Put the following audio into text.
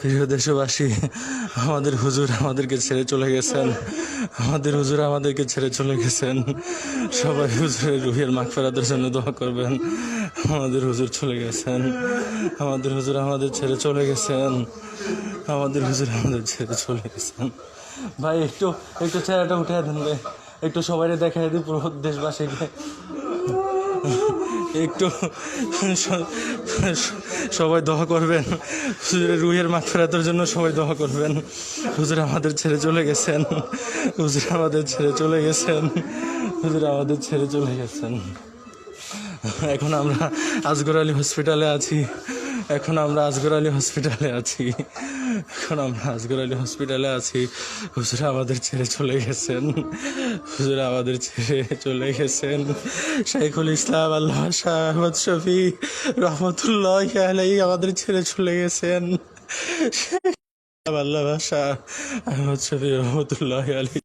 প্রিয় দেশবাসী, আমাদের হুজুর আমাদেরকে ছেড়ে চলে গেছেন। আমাদের হুজুর আমাদেরকে ছেড়ে চলে গেছেন। সবাই হুজুরের রুহের মাগফেরাতের জন্য দোয়া করবেন। আমাদের হুজুর চলে গেছেন। আমাদের হুজুর আমাদের ছেড়ে চলে গেছেন। আমাদের হুজুর আমাদের ছেড়ে চলে গেছেন। ভাই, একটু একটু চেহারাটা উঠে দেন ভাই। একটু সবাই দেখাই দিই পুরো দেশবাসীকে। একটু সবাই দোয়া করবেন। হুজুরের রুহের মাঠ ফেরাতের জন্য সবাই দোয়া করবেন। হুজুর আমাদের ছেড়ে চলে গেছেন। হুজুর আমাদের ছেড়ে চলে গেছেন। হুজুর আমাদের ছেড়ে চলে গেছেন। এখন আমরা আজগর আলী হসপিটালে আছি। এখন আমরা আজগর আলী হসপিটালে আছি। এখন আমরা আজগর আলী হসপিটালে আছি। হুজুর আমাদের ছেড়ে চলে গেছেন। হুজুর আমাদের ছেড়ে চলে গেছেন। শাইখুল ইসলাম আল্লাহ শাহ আহমদ শফি রহমতুল্লাহ আলাই আমাদের ছেড়ে চলে গেছেন। আল্লাহ শাহ আহমদ শফি রহমতুল্লাহ আলী